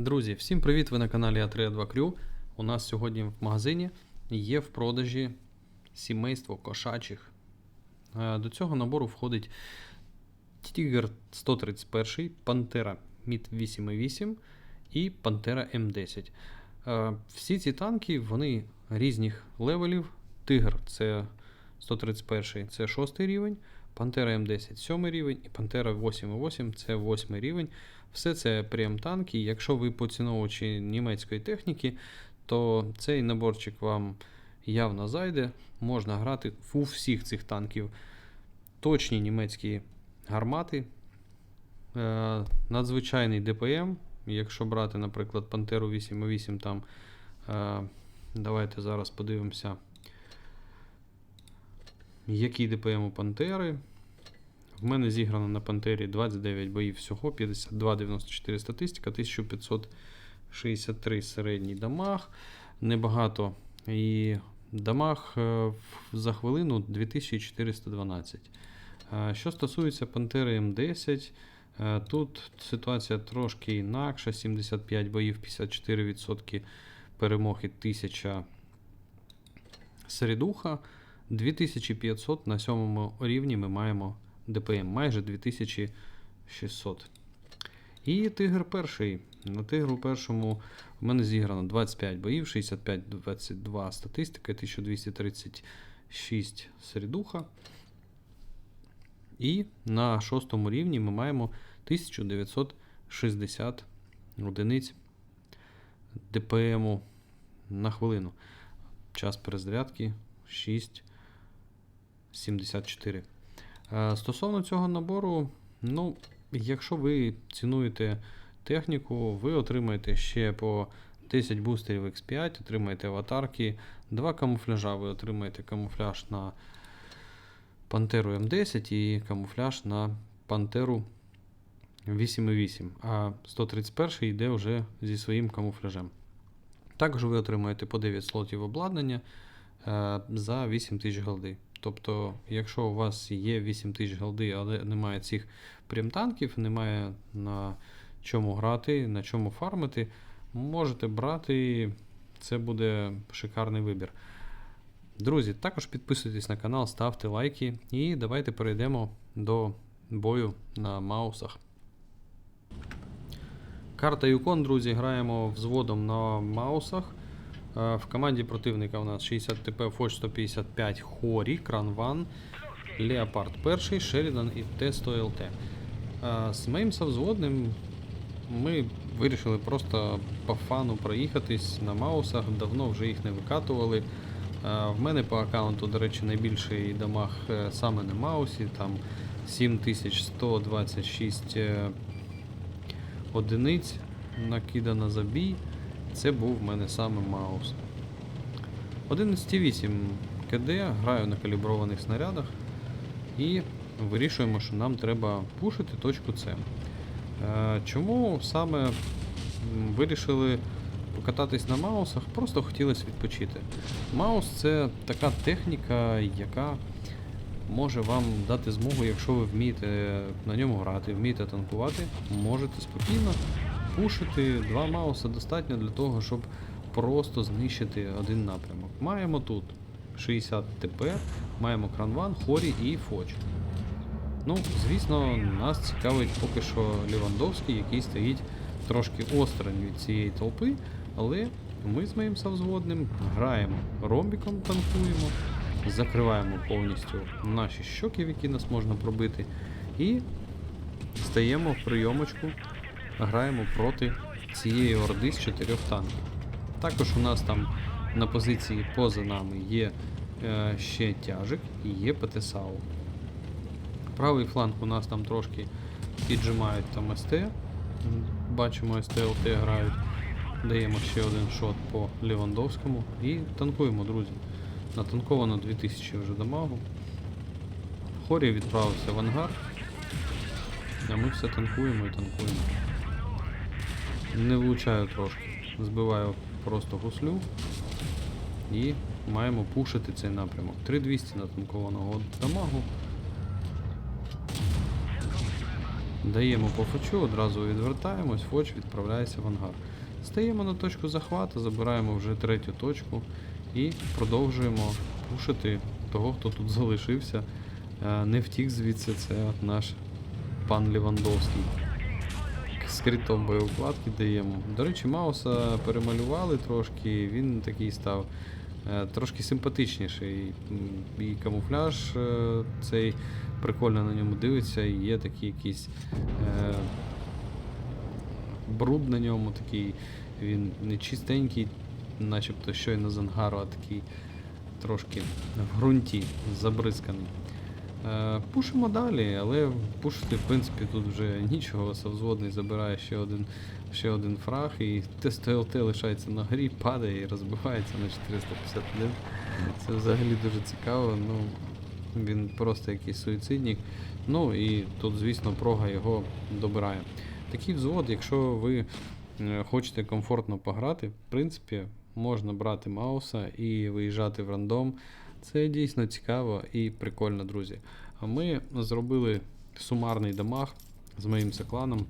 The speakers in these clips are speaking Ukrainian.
Друзі, всім привіт! Ви на каналі А32 Crew. У нас сьогодні в магазині є в продажі сімейство кошачих. Е, До цього набору входить Тігр 131, Пантера Мід 8.8 і Пантера М10. Е, Всі ці танки вони різних левелів. Тигр це 131 це 6 рівень, Пантера М10 7 рівень і Пантера 8.8 це 8 рівень. Все це прем-танки. Якщо ви поціновувачі німецької техніки, то цей наборчик вам явно зайде. Можна грати у всіх цих танків. Точні німецькі гармати, е, надзвичайний ДПМ. Якщо брати, наприклад, Пантеру 8.8, там е, давайте зараз подивимося, який ДПМ у Пантери. В мене зіграно на Пантері 29 боїв всього, 52-94 статистика, 1563 середній дамаг. Небагато. І дамаг е, за хвилину 2412. Е, Що стосується Пантери М10, е, тут ситуація трошки інакша: 75 боїв, 54% перемоги, 1000 середуха. 2500 на сьомому рівні ми маємо ДПМ, майже 2600. І тигр перший. На тигру першому в мене зіграно 25 боїв, 65-22 статистика, 1236 середуха. І на шостому рівні ми маємо 1960 одиниць ДПМу на хвилину. Час перезарядки 6 74. Е, стосовно цього набору, ну, якщо ви цінуєте техніку, ви отримаєте ще по 10 бустерів X5, отримаєте аватарки, два камуфляжа, ви отримаєте камуфляж на Пантеру М10 і камуфляж на Пантеру 8,8, а 131 йде вже зі своїм камуфляжем. Також ви отримаєте по 9 слотів обладнання е, за 8 тисяч голди. Тобто, якщо у вас є 8 тисяч голди, але немає цих прем-танків, немає на чому грати, на чому фармити, можете брати, це буде шикарний вибір. Друзі, також підписуйтесь на канал, ставте лайки і давайте перейдемо до бою на маусах. Карта Юкон, друзі, граємо взводом на маусах. Е, В команді противника у нас 60 ТП, Фоч 155, Хорі, Кранван, Леопард 1, Шерідан і Т100 ЛТ. Е, З моїм совзводним ми вирішили просто по фану проїхатись на маусах, давно вже їх не викатували. Е, В мене по аккаунту, до речі, найбільший дамаг саме на маусі, там 7126 е, одиниць накидано за бій. Це був в мене саме маус. 11.8 КД, граю на каліброваних снарядах і вирішуємо, що нам треба пушити точку С. Е, Чому саме вирішили покататись на маусах? Просто хотілося відпочити. Маус це така техніка, яка може вам дати змогу, якщо ви вмієте на ньому грати, вмієте танкувати, можете спокійно пушити. Два мауса достатньо для того, щоб просто знищити один напрямок. Маємо тут 60 ТП, маємо кранван, хорі і фоч. Ну, звісно, нас цікавить поки що Лівандовський, який стоїть трошки осторонь від цієї толпи, але ми з моїм совзводним граємо ромбіком, танкуємо, закриваємо повністю наші щоки, які нас можна пробити, і стаємо в прийомочку, граємо проти цієї орди з чотирьох танків. Також у нас там на позиції поза нами є е, ще тяжик і є ПТСАУ. Правий фланг у нас там трошки піджимають там СТ. Бачимо, СТ ЛТ грають. Даємо ще один шот по Лівандовському і танкуємо, друзі. Натанковано 2000 вже дамагу. Хорі відправився в ангар. А ми все танкуємо і танкуємо. Не влучаю трошки. Збиваю просто гуслю. І маємо пушити цей напрямок. 3200 натанкованого дамагу. Даємо по фочу, одразу відвертаємось, фоч відправляється в ангар. Стаємо на точку захвату, забираємо вже третю точку і продовжуємо пушити того, хто тут залишився. Е, Не втік звідси, це наш пан Лівандовський. З критом боєукладки даємо. До речі, Мауса перемалювали трошки, він такий став е, трошки симпатичніший. І камуфляж е, цей прикольно на ньому дивиться, і є такий якийсь е, бруд на ньому, такий, він не чистенький, начебто щойно з ангару, а такий трошки в ґрунті забризканий. Е, Пушимо далі, але пушити, в принципі, тут вже нічого. Совзводний забирає ще один, ще один фраг, і ТСТЛТ лишається на горі, падає і розбивається на 451. Це взагалі дуже цікаво. Ну, він просто якийсь суїцидник. Ну і тут, звісно, прога його добирає. Такий взвод, якщо ви е, хочете комфортно пограти, в принципі, можна брати Мауса і виїжджати в рандом. Це дійсно цікаво і прикольно, друзі. А ми зробили сумарний дамаг з моїм цикланом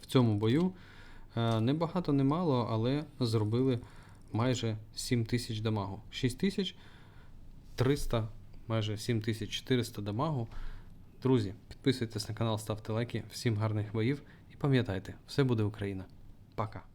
в цьому бою. Е, Не багато, не мало, але зробили майже 7000 дамагу. 6300, майже 7400 дамагу. Друзі, підписуйтесь на канал, ставте лайки. Всім гарних боїв і пам'ятайте, все буде Україна. Пока.